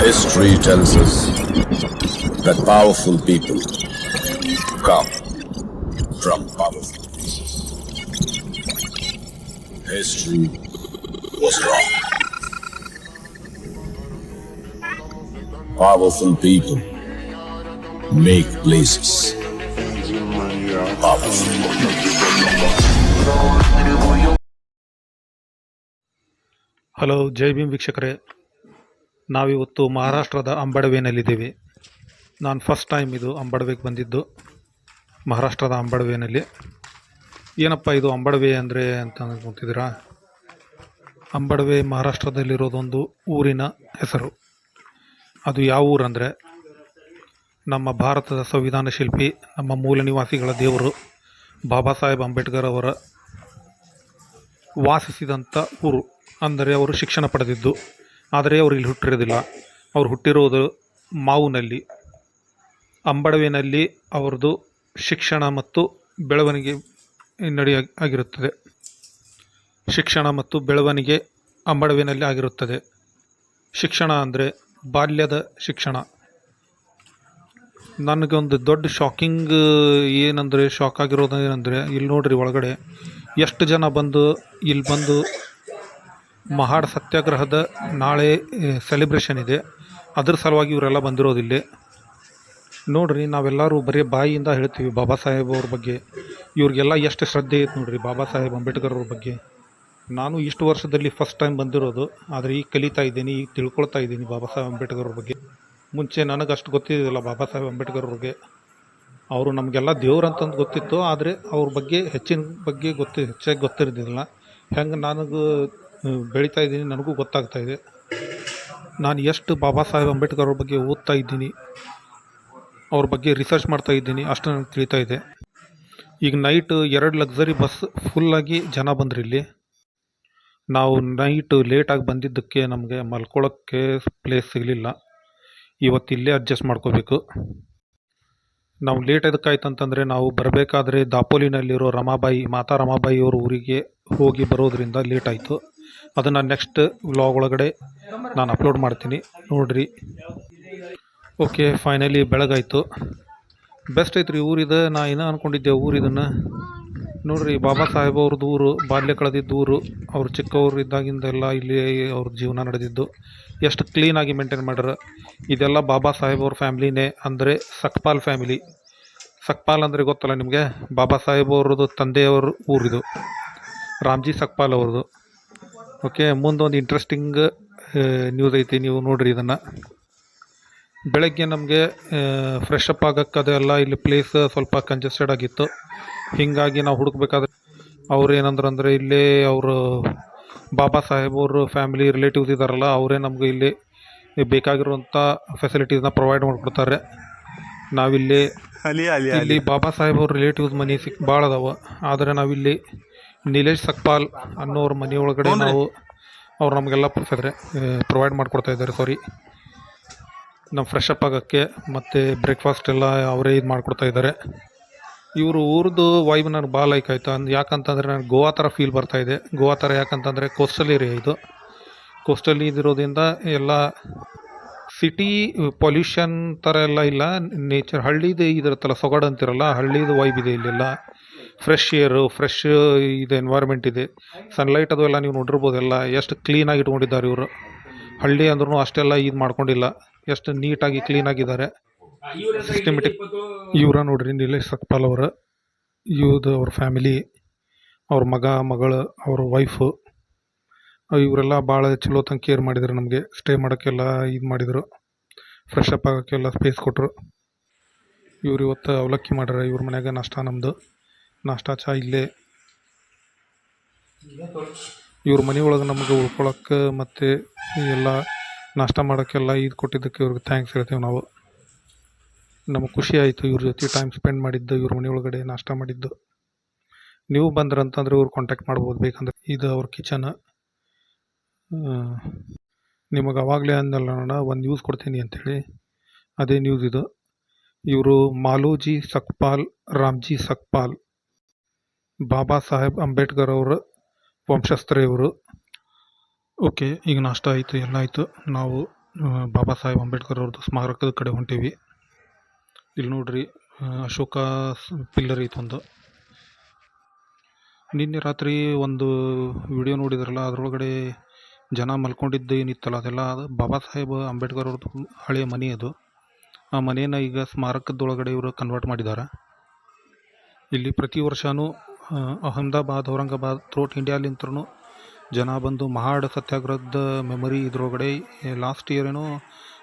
History tells us that powerful people come from powerful places. History was wrong. Powerful people make places. Hello Jai Bhim ವೀಕ್ಷಕರೇ ನಾವಿವತ್ತು ಮಹಾರಾಷ್ಟ್ರದ ಅಂಬಡವೆನಲ್ಲಿದ್ದೇವೆ. ನಾನು first time ಇದು ಅಂಬಡವೆಗೆ ಬಂದಿದ್ದು, ಮಹಾರಾಷ್ಟ್ರದ ಅಂಬಡವೆನಲ್ಲಿ. ಏನಪ್ಪ ಇದು ಅಂಬಡವೆ ಅಂದರೆ ಅಂತ ಅನ್ಕೊತಿದ್ದೀರಾ ಅಂಬಡವೆ ಮಹಾರಾಷ್ಟ್ರದಲ್ಲಿರೋದೊಂದು ಊರಿನ ಹೆಸರು. ಅದು ಯಾವ ಊರಂದರೆ? ನಮ್ಮ ಭಾರತದ ಸಂವಿಧಾನ ಶಿಲ್ಪಿ, ನಮ್ಮ ಮೂಲ ನಿವಾಸಿಗಳ ದೇವರು ಬಾಬಾ ಸಾಹೇಬ್ ಅಂಬೇಡ್ಕರ್ ಅವರ ವಾಸಿಸಿದಂಥ ಊರು. ಅಂದರೆ ಅವರು ಶಿಕ್ಷಣ ಪಡೆದಿದ್ದು. ಆದರೆ ಅವರು ಇಲ್ಲಿ ಹುಟ್ಟಿರೋದಿಲ್ಲ. ಅವರು ಹುಟ್ಟಿರೋದು ಮಾವುನಲ್ಲಿ. ಅಂಬಡವಿನಲ್ಲಿ ಅವರದು ಶಿಕ್ಷಣ ಮತ್ತು ಬೆಳವಣಿಗೆ ನಡೆಯ ಆಗಿರುತ್ತದೆ. ಶಿಕ್ಷಣ ಮತ್ತು ಬೆಳವಣಿಗೆ ಅಂಬಡವಿನಲ್ಲಿ ಆಗಿರುತ್ತದೆ. ಶಿಕ್ಷಣ ಅಂದರೆ ಬಾಲ್ಯದ ಶಿಕ್ಷಣ. ನನಗೊಂದು ದೊಡ್ಡ ಶಾಕಿಂಗ್ ಏನಂದರೆ ಶಾಕ್ ಆಗಿರೋದು ಏನಂದರೆ ಇಲ್ಲಿ ನೋಡ್ರಿ ಒಳಗಡೆ, ಎಷ್ಟು ಜನ ಬಂದು ಇಲ್ಲಿ ಬಂದು ಮಹಾಡ್ ಸತ್ಯಾಗ್ರಹದ ನಾಳೆ ಸೆಲೆಬ್ರೇಷನ್ ಇದೆ. ಅದ್ರ ಸಲುವಾಗಿ ಇವರೆಲ್ಲ ಬಂದಿರೋದಿಲ್ಲಿ ನೋಡ್ರಿ, ನಾವೆಲ್ಲರೂ ಬರೀ ಬಾಯಿಯಿಂದ ಹೇಳ್ತೀವಿ, ಬಾಬಾ ಸಾಹೇಬ್ ಅವ್ರ ಬಗ್ಗೆ. ಇವ್ರಿಗೆಲ್ಲ ಎಷ್ಟು ಶ್ರದ್ಧೆ ಐತೆ ನೋಡ್ರಿ, ಬಾಬಾ ಸಾಹೇಬ್ ಅಂಬೇಡ್ಕರ್ ಅವ್ರ ಬಗ್ಗೆ. ನಾನು ಇಷ್ಟು ವರ್ಷದಲ್ಲಿ ಫಸ್ಟ್ ಟೈಮ್ ಬಂದಿರೋದು, ಆದರೆ ಈಗ ಕಲಿತಾ ಇದ್ದೀನಿ, ಈಗ ತಿಳ್ಕೊಳ್ತಾ ಇದ್ದೀನಿ ಬಾಬಾ ಸಾಹೇಬ್ ಅಂಬೇಡ್ಕರ್ ಬಗ್ಗೆ. ಮುಂಚೆ ನನಗೆ ಅಷ್ಟು ಗೊತ್ತಿದ್ದಿಲ್ಲ ಬಾಬಾ ಸಾಹೇಬ್ ಅಂಬೇಡ್ಕರ್ ಅವ್ರಿಗೆ. ಅವರು ನಮಗೆಲ್ಲ ದೇವ್ರು ಅಂತಂದು ಗೊತ್ತಿತ್ತು, ಆದರೆ ಅವ್ರ ಬಗ್ಗೆ ಹೆಚ್ಚಿನ ಬಗ್ಗೆ ಗೊತ್ತಿ, ಹೆಚ್ಚಾಗಿ ಗೊತ್ತಿರೋದಿಲ್ಲ ಹೆಂಗೆ ನನಗೂ ಬೆಳೀತಾ ಇದ್ದೀನಿ ನನಗೂ ಗೊತ್ತಾಗ್ತಾ ಇದೆ. ನಾನು ಎಷ್ಟು ಬಾಬಾ ಸಾಹೇಬ್ ಅಂಬೇಡ್ಕರ್ ಅವ್ರ ಬಗ್ಗೆ ಓದ್ತಾ ಇದ್ದೀನಿ, ಅವ್ರ ಬಗ್ಗೆ ರಿಸರ್ಚ್ ಮಾಡ್ತಾ ಇದ್ದೀನಿ, ಅಷ್ಟು ನನಗೆ ತಿಳಿತಾ ಇದೆ. ಈಗ ನೈಟ್ ಎರಡು ಲಕ್ಸರಿ ಬಸ್ ಫುಲ್ಲಾಗಿ ಜನ ಬಂದ್ರಿ ಇಲ್ಲಿ ನಾವು ನೈಟ್ ಲೇಟಾಗಿ ಬಂದಿದ್ದಕ್ಕೆ ನಮಗೆ ಮಲ್ಕೊಳ್ಳೋಕ್ಕೆ ಪ್ಲೇಸ್ ಸಿಗಲಿಲ್ಲ. ಇವತ್ತು ಇಲ್ಲೇ ಅಡ್ಜಸ್ಟ್ ಮಾಡ್ಕೋಬೇಕು. ನಾವು ಲೇಟ್ ಎದಕ್ಕಾಯ್ತು ಅಂತಂದರೆ ನಾವು ಬರಬೇಕಾದ್ರೆ ದಾಪೋಲಿನಲ್ಲಿರೋ ರಮಾಬಾಯಿ, ಮಾತಾ ರಮಾಬಾಯಿ ಅವ್ರ ಊರಿಗೆ ಹೋಗಿ ಬರೋದ್ರಿಂದ ಲೇಟ್ ಆಯಿತು. ಅದನ್ನು ನೆಕ್ಸ್ಟ್ ವ್ಲಾಗ್ ಒಳಗಡೆ ನಾನು ಅಪ್ಲೋಡ್ ಮಾಡ್ತೀನಿ. ನೋಡಿರಿ. ಓಕೆ ಫೈನಲಿ ಬೆಳಗಾಯಿತು. ಬೆಸ್ಟ್ ಐತ್ರಿ ಊರಿದ, ನಾ ಏನೋ ಅಂದ್ಕೊಂಡಿದ್ದೆ ಊರಿದನ್ನು? ನೋಡ್ರಿ, ಬಾಬಾ ಸಾಹೇಬ್ ಅವ್ರದ್ದು ಊರು ಬಾಲ್ಯ ಕಳೆದಿದ್ದ ಊರು ಅವ್ರು ಚಿಕ್ಕವರು ಇದ್ದಾಗಿಂದೆಲ್ಲ ಇಲ್ಲಿ ಅವ್ರ ಜೀವನ ನಡೆದಿದ್ದು. ಎಷ್ಟು ಕ್ಲೀನಾಗಿ ಮೇಂಟೈನ್ ಮಾಡ್ಯಾರ. ಇದೆಲ್ಲ ಬಾಬಾ ಸಾಹೇಬ್ ಅವ್ರ ಫ್ಯಾಮಿಲಿನೇ, ಅಂದರೆ ಸಕ್ಪಾಲ್ ಫ್ಯಾಮಿಲಿ. ಸಕ್ಪಾಲ್ ಅಂದರೆ ಗೊತ್ತಲ್ಲ ನಿಮಗೆ? ಬಾಬಾ ಸಾಹೇಬ್ ಅವ್ರದ್ದು ತಂದೆಯವರು ಊರಿದು. ರಾಮ್ಜಿ ಸಕ್ಪಾಲ್ ಅವ್ರದ್ದು. ಓಕೆ ಮುಂದೊಂದು ಇಂಟ್ರೆಸ್ಟಿಂಗ್ ನ್ಯೂಸ್ ಐತಿ, ನೀವು ನೋಡ್ರಿ ಇದನ್ನು. ಬೆಳಗ್ಗೆ ನಮಗೆ ಫ್ರೆಶ್ ಅಪ್ ಆಗಕ್ಕೆ ಅದೆಲ್ಲ ಇಲ್ಲಿ ಪ್ಲೇಸ್ ಸ್ವಲ್ಪ ಕಂಜೆಸ್ಟೆಡ್ ಆಗಿತ್ತು. ಹೀಗಾಗಿ ನಾವು ಹುಡುಕ್ಬೇಕಾದ್ರೆ ಅವ್ರು ಏನಂದ್ರೆ ಅಂದರೆ ಇಲ್ಲೇ ಅವರು ಬಾಬಾ ಸಾಹೇಬ್ ಅವರು ಫ್ಯಾಮಿಲಿ ರಿಲೇಟಿವ್ಸ್ ಇದ್ದಾರಲ್ಲ ಅವರೇ ನಮಗೆ ಇಲ್ಲಿ ಬೇಕಾಗಿರುವಂಥ ಫೆಸಿಲಿಟೀಸ್ನ ಪ್ರೊವೈಡ್ ಮಾಡಿಕೊಡ್ತಾರೆ. ನಾವಿಲ್ಲಿ ಇಲ್ಲಿ ಬಾಬಾ ಸಾಹೇಬ್ ಅವ್ರ ರಿಲೇಟಿವ್ಸ್ ಮನೆ ಸಿಕ್ ಭಾಳ ಅದಾವೆ. ಆದರೆ ನಾವಿಲ್ಲಿ ನೀಲೇಶ್ ಸಕ್ಪಾಲ್ ಅನ್ನೋರ ಮನೆ ಒಳಗಡೆ ನಾವು ಅವ್ರು ನಮಗೆಲ್ಲ ಫೆದ್ರೆ ಪ್ರೊವೈಡ್ ಮಾಡಿಕೊಡ್ತಾ ಇದ್ದಾರೆ ಸಾರಿ ನಮ್ಮ ಫ್ರೆಶ್ ಅಪ್ ಆಗೋಕ್ಕೆ ಮತ್ತು ಬ್ರೇಕ್ಫಾಸ್ಟ್ ಎಲ್ಲ ಅವರೇ ಇದು ಮಾಡಿಕೊಡ್ತಾ ಇದ್ದಾರೆ. ಇವರು ಊರದು ವೈಬ್ ನನಗೆ ಭಾಳ ಲೈಕ್ ಆಯಿತು. ಅಂದ್ ಯಾಕಂತಂದರೆ ನನಗೆ ಗೋವಾ ಥರ ಫೀಲ್ ಬರ್ತಾ ಇದೆ. ಗೋವಾ ಥರ ಯಾಕಂತಂದರೆ ಕೋಸ್ಟಲ್ ಏರಿಯಾ ಇದು. ಕೋಸ್ಟಲ್ ಇದಿರೋದ್ರಿಂದ ಎಲ್ಲ ಸಿಟಿ ಪೊಲ್ಯೂಷನ್ ಥರ ಎಲ್ಲ ಇಲ್ಲ. ನೇಚರ್ ಹಳ್ಳಿದು ಇದಿರುತ್ತಲ್ಲ, ಸೊಗಡು ಅಂತಿರಲ್ಲ, ಹಳ್ಳಿದು ವೈಬ್ ಇದೆ ಇಲ್ಲೆಲ್ಲ. ಫ್ರೆಶ್ ಏರು ಫ್ರೆಶ್ ಇದು ಎನ್ವೈರ್ಮೆಂಟ್ ಇದೆ. ಸನ್ಲೈಟ್ ಅದು ಎಲ್ಲ ನೀವು ನೋಡಿರ್ಬೋದು ಎಲ್ಲ ಎಷ್ಟು ಕ್ಲೀನಾಗಿ ಇಟ್ಕೊಂಡಿದ್ದಾರೆ ಇವರು. ಹಳ್ಳಿ ಅಂದ್ರೂ ಅಷ್ಟೆಲ್ಲ ಇದು ಮಾಡ್ಕೊಂಡಿಲ್ಲ. ಎಷ್ಟು ನೀಟಾಗಿ ಕ್ಲೀನಾಗಿದ್ದಾರೆ ಸಿಸ್ಟಮೆಟಿಕ್ ಇವರ ನೋಡ್ರಿ ನಿಲೇಶ್ ಸಕ್ಪಾಲ್ ಅವರ. ಇವ್ದು ಅವ್ರ ಫ್ಯಾಮಿಲಿ ಅವ್ರ ಮಗ ಮಗಳು ಅವ್ರ ವೈಫ್ ಇವರೆಲ್ಲ ಭಾಳ ಚಲೋ ತಂಗ ಕೇರ್ ಮಾಡಿದ್ರು ನಮಗೆ. ಸ್ಟೇ ಮಾಡೋಕ್ಕೆಲ್ಲ ಇದು ಮಾಡಿದರು. ಫ್ರೆಶ್ ಅಪ್ ಆಗೋಕ್ಕೆಲ್ಲ ಸ್ಪೇಸ್ ಕೊಟ್ಟರು ಇವ್ರು ಇವತ್ತು ಅವಲಕ್ಕಿ ಮಾಡ್ಯಾರ ಇವ್ರ ಮನ್ಯಾಗ ನಾಷ್ಟ ನಮ್ಮದು ನಾಷ್ಟ ಚಾ ಇಲ್ಲೇ. ಇವ್ರ ಮನೆ ಒಳಗೆ ನಮಗೆ ಉಳ್ಕೊಳಕ್ಕೆ ಮತ್ತು ಎಲ್ಲ ನಾಷ್ಟ ಮಾಡೋಕ್ಕೆಲ್ಲ ಇದು ಕೊಟ್ಟಿದ್ದಕ್ಕೆ ಇವ್ರಿಗೆ ಥ್ಯಾಂಕ್ಸ್ ಹೇಳ್ತೇವೆ ನಾವು. ನಮಗೆ ಖುಷಿ ಆಯಿತು ಇವ್ರ ಜೊತೆ ಟೈಮ್ ಸ್ಪೆಂಡ್ ಮಾಡಿದ್ದು, ಇವ್ರ ಮನೆ ಒಳಗಡೆ ನಾಷ್ಟ ಮಾಡಿದ್ದು. ನೀವು ಬಂದ್ರಂತಂದ್ರೆ ಇವ್ರು ಕಾಂಟ್ಯಾಕ್ಟ್ ಮಾಡ್ಬೋದು, ಬೇಕಂದ್ರೆ ಇದು ಅವ್ರ ಕಿಚನ್ ನಿಮಗೆ ಅವಾಗಲೇ ಅಂದಲ್ಲ ಒಂದು ನ್ಯೂಸ್ ಕೊಡ್ತೀನಿ ಅಂಥೇಳಿ ಅದೇ ನ್ಯೂಸ್ ಇದು. ಇವರು ಮಾಲೂಜಿ ಸಕ್ಪಾಲ್, ರಾಮ್ಜಿ ಸಕ್ಪಾಲ್, ಬಾಬಾ ಸಾಹೇಬ್ ಅಂಬೇಡ್ಕರ್ ಅವರ ವಂಶಸ್ಥರ ಇವರು. ಓಕೆ, ಈಗ ನಾಷ್ಟ ಆಯಿತು, ಎಲ್ಲ ಆಯಿತು. ನಾವು ಬಾಬಾ ಸಾಹೇಬ್ ಅಂಬೇಡ್ಕರ್ ಅವ್ರದ್ದು ಸ್ಮಾರಕದ ಕಡೆ ಹೊಂಟೀವಿ. ಇಲ್ಲಿ ನೋಡ್ರಿ ಅಶೋಕ ಪಿಲ್ಲರ್ ಐತೆ ಒಂದು. ನಿನ್ನೆ ರಾತ್ರಿ ಒಂದು ವಿಡಿಯೋ ನೋಡಿದ್ರಲ್ಲ, ಅದರೊಳಗಡೆ ಜನ ಮಲ್ಕೊಂಡಿದ್ದು ಏನಿತ್ತಲ್ಲ, ಅದೆಲ್ಲ ಅದು ಬಾಬಾ ಸಾಹೇಬ್ ಅಂಬೇಡ್ಕರ್ ಅವ್ರದ್ದು ಹಳೆಯ ಮನೆ ಅದು. ಆ ಮನೆಯನ್ನ ಈಗ ಸ್ಮಾರಕದೊಳಗಡೆ ಇವರು ಕನ್ವರ್ಟ್ ಮಾಡಿದ್ದಾರೆ ಇಲ್ಲಿ ಪ್ರತಿ ವರ್ಷವೂ ಅಹಮದಾಬಾದ್, ಔರಂಗಾಬಾದ್, ಥ್ರೋಟ್ ಇಂಡಿಯಾಲಿಂತ್ರನು ಜನ ಬಂದು ಮಹಾಡ್ ಸತ್ಯಾಗ್ರಹದ ಮೆಮೊರಿ ಇದರೊಳಗಡೆ ಲಾಸ್ಟ್ ಇಯರ್ ಏನೋ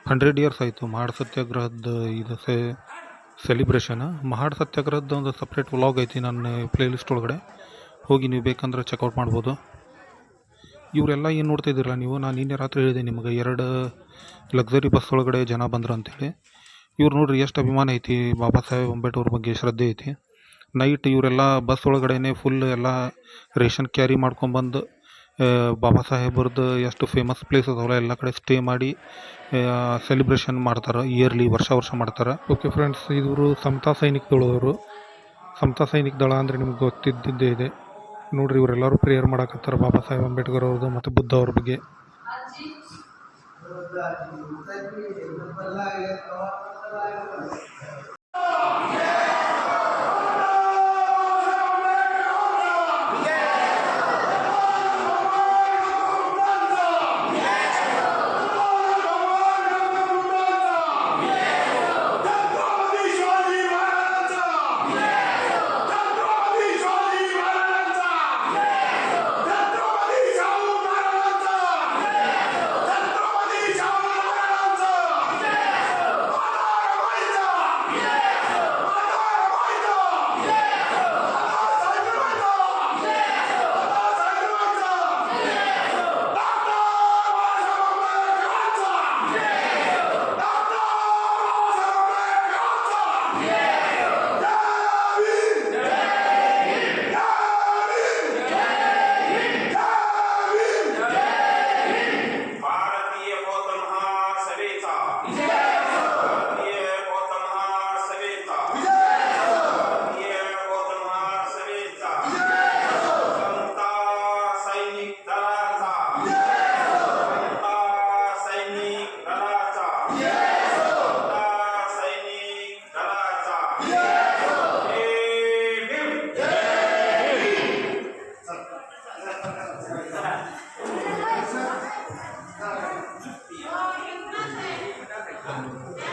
ಹಂಡ್ರೆಡ್ ಇಯರ್ಸ್ ಆಯಿತು. ಮಹಾಡ್ ಸತ್ಯಾಗ್ರಹದ ಇದು ಸೆ ಸೆಲಿಬ್ರೇಷನ್ ಮಹಾಡ್ ಸತ್ಯಾಗ್ರಹದ ಒಂದು ಸಪ್ರೇಟ್ ವ್ಲಾಗ್ ಐತಿ ನನ್ನ ಪ್ಲೇಲಿಸ್ಟ್ ಒಳಗಡೆ. ಹೋಗಿ ನೀವು ಬೇಕಂದ್ರೆ ಚೆಕ್ಔಟ್ ಮಾಡ್ಬೋದು. ಇವರೆಲ್ಲ ಏನು ನೋಡ್ತಾ ಇದ್ದೀರಲ್ಲ ನೀವು? ನಾನು ನಿನ್ನೆ ರಾತ್ರಿ ಹೇಳಿದೆ ನಿಮಗೆ, ಎರಡು ಲಕ್ಸರಿ ಬಸ್ ಒಳಗಡೆ ಜನ ಬಂದ್ರು ಅಂತೇಳಿ. ಇವ್ರು ನೋಡ್ರಿ ಎಷ್ಟು ಅಭಿಮಾನ ಐತಿ. ಬಾಬಾ ಸಾಹೇಬ್ ಅಂಬೇಡ್ಕರ್ ಬಗ್ಗೆ ಶ್ರದ್ಧೆ ಐತಿ. ನೈಟ್ ಇವರೆಲ್ಲ ಬಸ್ ಒಳಗಡೆನೆ ಫುಲ್ ಎಲ್ಲ ರೇಷನ್ ಕ್ಯಾರಿ ಮಾಡ್ಕೊಂಬಂದು ಬಾಬಾ ಸಾಹೇಬ್ರದ್ದು ಎಷ್ಟು ಫೇಮಸ್ ಪ್ಲೇಸ್ ಅದಾವಲ್ಲ, ಎಲ್ಲ ಕಡೆ ಸ್ಟೇ ಮಾಡಿ ಸೆಲೆಬ್ರೇಷನ್ ಮಾಡ್ತಾರೆ ಇಯರ್ಲಿ ವರ್ಷ ವರ್ಷ ಮಾಡ್ತಾರೆ. ಓಕೆ ಫ್ರೆಂಡ್ಸ್ ಇವರು ಸಮತಾ ಸೈನಿಕ ದಳದವರು ಸಮತಾ ಸೈನಿಕ ದಳ ಅಂದರೆ ನಿಮ್ಗೆ ಗೊತ್ತಿದ್ದಿದ್ದೇ ಇದೆ. ನೋಡ್ರಿ, ಇವರೆಲ್ಲರೂ ಪ್ರೇಯರ್ ಮಾಡಕತ್ತಾರೆ ಬಾಬಾ ಸಾಹೇಬ್ ಅಂಬೇಡ್ಕರ್ ಅವ್ರದ್ದು ಮತ್ತು ಬುದ್ಧ ಅವ್ರ ಬಗ್ಗೆ.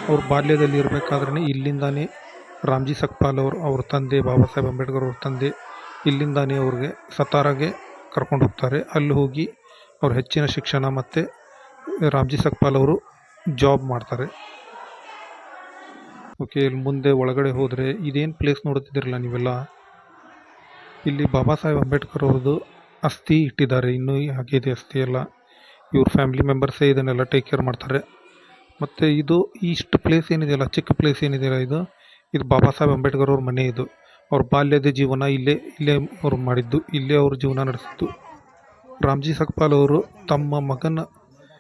ಅವ್ರ ಬಾಲ್ಯದಲ್ಲಿ ಇರಬೇಕಾದ್ರೆ ಇಲ್ಲಿಂದಾನೇ ರಾಮ್ಜಿ ಸಕ್ಪಾಲ್ ಅವರು, ಅವ್ರ ತಂದೆ ಬಾಬಾ ಸಾಹೇಬ್ ಅಂಬೇಡ್ಕರ್ ಅವ್ರ ತಂದೆ ಇಲ್ಲಿಂದಾನೇ ಅವ್ರಿಗೆ ಸತಾರಾಗೆ ಕರ್ಕೊಂಡು ಹೋಗ್ತಾರೆ. ಅಲ್ಲಿ ಹೋಗಿ ಅವ್ರ ಹೆಚ್ಚಿನ ಶಿಕ್ಷಣ ಮತ್ತು ರಾಮ್ಜಿ ಸಕ್ಪಾಲ್ ಅವರು ಜಾಬ್ ಮಾಡ್ತಾರೆ. ಓಕೆ ಇಲ್ಲಿ ಮುಂದೆ ಒಳಗಡೆ ಹೋದರೆ ಇದೇನು ಪ್ಲೇಸ್ ನೋಡುತ್ತಿದ್ದಿರಲ್ಲ ನೀವೆಲ್ಲ? ಇಲ್ಲಿ ಬಾಬಾ ಸಾಹೇಬ್ ಅಂಬೇಡ್ಕರ್ ಅವ್ರದ್ದು ಅಸ್ಥಿ ಇಟ್ಟಿದ್ದಾರೆ. ಇನ್ನೂ ಹಾಗೆ ಇದೆ ಅಸ್ಥಿ ಎಲ್ಲ. ಇವ್ರ ಫ್ಯಾಮಿಲಿ ಮೆಂಬರ್ಸೇ ಇದನ್ನೆಲ್ಲ ಟೇಕ್ ಕೇರ್ ಮಾಡ್ತಾರೆ. ಮತ್ತು ಇದು ಇಷ್ಟು ಪ್ಲೇಸ್ ಏನಿದೆಯಲ್ಲ, ಚಿಕ್ಕ ಪ್ಲೇಸ್ ಏನಿದೆಯಲ್ಲ ಇದು? ಇದು ಬಾಬಾ ಸಾಹೇಬ್ ಅಂಬೇಡ್ಕರ್ ಅವ್ರ ಮನೆ ಇದು. ಅವ್ರ ಬಾಲ್ಯದ ಜೀವನ ಇಲ್ಲೇ ಇಲ್ಲೇ ಅವ್ರು ಮಾಡಿದ್ದು, ಇಲ್ಲೇ ಅವ್ರ ಜೀವನ ನಡೆಸಿದ್ದು. ರಾಮ್ಜಿ ಸಕ್ಪಾಲ್ ಅವರು ತಮ್ಮ ಮಗನ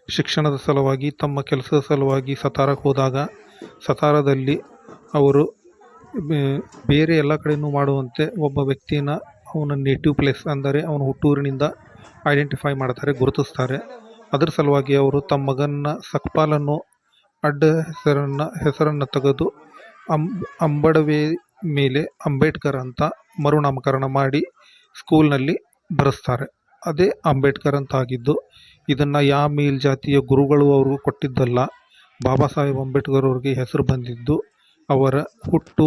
ಶಿಕ್ಷಣದ ಸಲುವಾಗಿ, ತಮ್ಮ ಕೆಲಸದ ಸಲುವಾಗಿ ಸತಾರಕ್ಕೆ ಹೋದಾಗ, ಸತಾರದಲ್ಲಿ ಅವರು ಬೇರೆ ಎಲ್ಲ ಕಡೆಯೂ ಮಾಡುವಂತೆ ಒಬ್ಬ ವ್ಯಕ್ತಿಯನ್ನ ಅವನ ನೇಟಿವ್ ಪ್ಲೇಸ್ ಅಂದರೆ ಅವನ ಹುಟ್ಟೂರಿನಿಂದ ಐಡೆಂಟಿಫೈ ಮಾಡ್ತಾರೆ, ಗುರುತಿಸ್ತಾರೆ. ಅದರ ಸಲುವಾಗಿ ಅವರು ತಮ್ಮ ಮಗನ ಸಕ್ಪಾಲನ್ನು ಅಡ್ಡ ಹೆಸರನ್ನು ಹೆಸರನ್ನು ತೆಗೆದು ಅಂಬಡವೆ ಮೇಲೆ ಅಂಬೇಡ್ಕರ್ ಅಂತ ಮರುನಾಮಕರಣ ಮಾಡಿ ಸ್ಕೂಲ್ನಲ್ಲಿ ಬರೆಸ್ತಾರೆ. ಅದೇ ಅಂಬೇಡ್ಕರ್ ಅಂತ ಆಗಿದ್ದು ಇದನ್ನು ಯಾವ ಮೇಲ್ಜಾತಿಯ ಗುರುಗಳು ಅವರು ಕೊಟ್ಟಿದ್ದಲ್ಲ, ಬಾಬಾ ಸಾಹೇಬ್ ಅಂಬೇಡ್ಕರ್ ಅವ್ರಿಗೆ ಹೆಸರು ಬಂದಿದ್ದು, ಅವರ ಹುಟ್ಟು,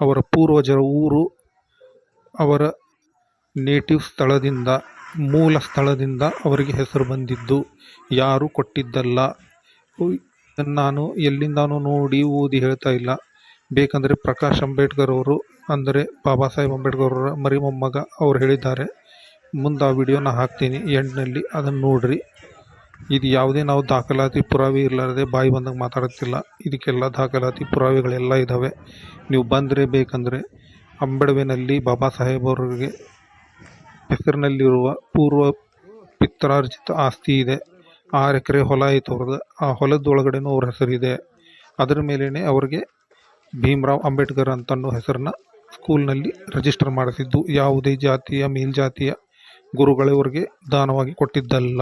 ಅವರ ಪೂರ್ವಜರ ಊರು, ಅವರ ನೇಟಿವ್ ಸ್ಥಳದಿಂದ, ಮೂಲ ಸ್ಥಳದಿಂದ ಅವರಿಗೆ ಹೆಸರು ಬಂದಿದ್ದು, ಯಾರು ಕೊಟ್ಟಿದ್ದಲ್ಲ. ಇದನ್ನ ನಾನು ಎಲ್ಲಿಂದಾನು ನೋಡಿ ಓದಿ ಹೇಳ್ತಾ ಇಲ್ಲ. ಬೇಕಂದರೆ ಪ್ರಕಾಶ್ ಅಂಬೇಡ್ಕರ್ ಅವರು ಅಂದರೆ ಬಾಬಾ ಸಾಹೇಬ್ ಅಂಬೇಡ್ಕರ್ ಅವರ ಮರಿ ಮೊಮ್ಮಗ ಅವ್ರು ಹೇಳಿದ್ದಾರೆ. ಮುಂದೆ ಆ ವಿಡಿಯೋನ ಹಾಕ್ತೀನಿ ಎಂಡ್ನಲ್ಲಿ ಅದನ್ನು ನೋಡ್ರಿ. ಇದು ಯಾವುದೇ ನಾವು ದಾಖಲಾತಿ ಪುರಾವೆ ಇರಲಾರದೆ ಬಾಯಿ ಬಂದಂಗೆ ಮಾತಾಡುತ್ತಿಲ್ಲ. ಇದಕ್ಕೆಲ್ಲ ದಾಖಲಾತಿ ಪುರಾವೆಗಳೆಲ್ಲ ಇದ್ದಾವೆ ನೀವು ಬಂದರೆ ಬೇಕಂದರೆ ಅಂಬಡವೆನಲ್ಲಿ ಬಾಬಾ ಸಾಹೇಬ್ ಅವರಿಗೆ ಹೆಸರಿನಲ್ಲಿರುವ ಪೂರ್ವ ಪಿತ್ರಾರ್ಜಿತ ಆಸ್ತಿ ಇದೆ. ಆರು ಎಕರೆ ಹೊಲ ಐತೆ ಅವ್ರದ್ದು ಆ ಹೊಲದೊಳಗಡೆನೂ ಅವ್ರ ಹೆಸರಿದೆ ಅದರ ಮೇಲೇ ಅವ್ರಿಗೆ ಭೀಮ್ರಾವ್ ಅಂಬೇಡ್ಕರ್ ಅಂತನ್ನೋ ಹೆಸರನ್ನ ಸ್ಕೂಲ್ನಲ್ಲಿ ರಿಜಿಸ್ಟರ್ ಮಾಡಿಸಿದ್ದು. ಯಾವುದೇ ಜಾತಿಯ, ಮೇಲ್ಜಾತಿಯ ಗುರುಗಳವರಿಗೆ ದಾನವಾಗಿ ಕೊಟ್ಟಿದ್ದಲ್ಲ.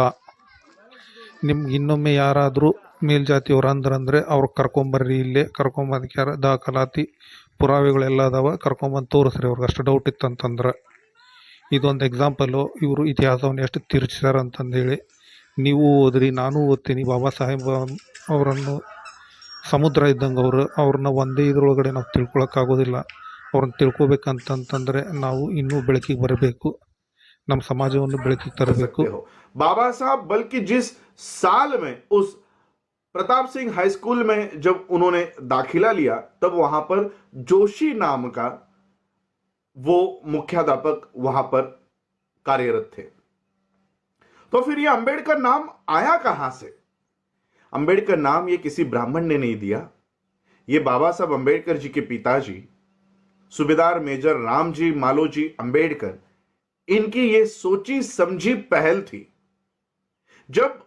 ನಿಮ್ಗೆ ಇನ್ನೊಮ್ಮೆ ಯಾರಾದರೂ ಮೇಲ್ಜಾತಿಯವ್ರು ಅಂದ್ರಂದರೆ ಅವ್ರು ಕರ್ಕೊಂಬರ್ರಿ ಇಲ್ಲೇ. ಕರ್ಕೊಂಬಂದ್ಕ್ಯಾರ ದಾಖಲಾತಿ ಪುರಾವೆಗಳೆಲ್ಲ ಅದಾವ. ಕರ್ಕೊಂಬಂದು ತೋರಿಸ್ರಿ ಅವ್ರಿಗೆ. ಅಷ್ಟು ಡೌಟ್ ಇತ್ತಂತಂದ್ರೆ. ಇದೊಂದು ಎಕ್ಸಾಂಪಲು ಇವರು ಇತಿಹಾಸವನ್ನು ಎಷ್ಟು ತಿರುಚಿಸ್ಯಾರ ಅಂತಂದೇಳಿ ನೀವು ಓದ್ರಿ ನಾನು ಓದ್ತೀನಿ ಬಾಬಾ ಸಾಹೇಬ್ ಅವರನ್ನು ಸಮುದ್ರ ಇದ್ದಂಗೆ ಅವರು ಅವ್ರನ್ನ ಒಂದೇ ಇದ್ರೊಳಗಡೆ ನಾವು ತಿಳ್ಕೊಳಕ್ಕಾಗೋದಿಲ್ಲ ಅವ್ರನ್ನ ತಿಳ್ಕೊಬೇಕಂತಂತಂದರೆ ನಾವು ಇನ್ನೂ ಬೆಳಕಿಗೆ ಬರಬೇಕು ನಮ್ಮ ಸಮಾಜವನ್ನು ಬೆಳಕಿಗೆ ತರಬೇಕು सकते हो बाबा साहब बल्कि जिस साल में उस प्रताप सिंह हाई स्कूल में जब उन्होंने दाखिला लिया तब वहां पर जोशी नाम का वो मुख्याध्यापक वहां पर कार्यरत थे तो फिर ये अंबेडकर नाम आया कहाँ से? अंबेडकर नाम ये किसी ब्राह्मण ने नहीं दिया। ये बाबा साहब अंबेडकर जी के पिताजी, सूबेदार मेजर रामजी मालोजी अंबेडकर, इनकी ये सोची समझी पहल थी। जब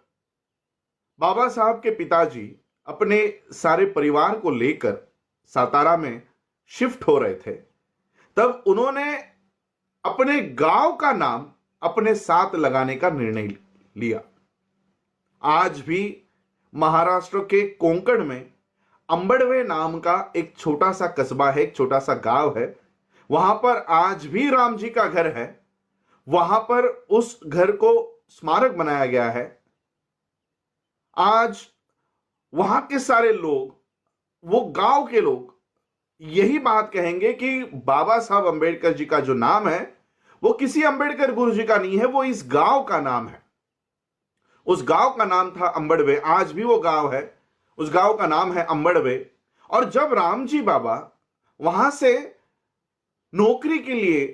बाबा साहब के पिताजी अपने सारे परिवार को लेकर सातारा में शिफ्ट हो रहे थे, तब उन्होंने अपने गाँव का नाम अपने साथ लगाने का निर्णय लिया। आज भी महाराष्ट्र के कोंकण में अंबड़वे नाम का एक छोटा सा कस्बा है, एक छोटा सा गाँव है। वहाँ पर आज भी राम जी का घर है। वहाँ पर उस घर को स्मारक बनाया गया है। आज वहाँ के सारे लोग, वो गाँव के लोग यही बात कहेंगे कि बाबा साहब अंबेडकर जी का जो नाम है वो किसी अंबेडकर गुरु जी का नहीं है, वो इस गाँव का नाम है। उस गाँव का नाम था अंबड़वे, आज भी वो गाँव है। उस गाँव का नाम है अंबड़वे। और जब राम जी बाबा वहाँ से नौकरी के लिए,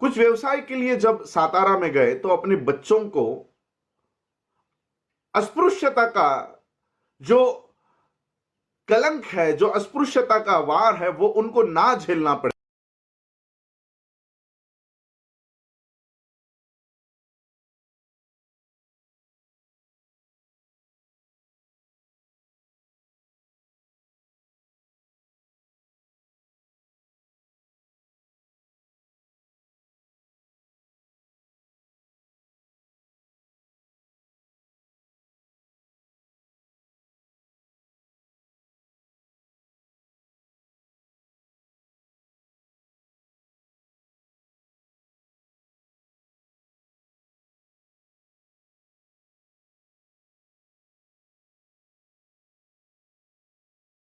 कुछ व्यवसाय के लिए जब सातारा में गए तो अपने बच्चों को अस्पृश्यता का जो कलंक है, जो अस्पृश्यता का वार है, वो उनको ना झेलना पड़े।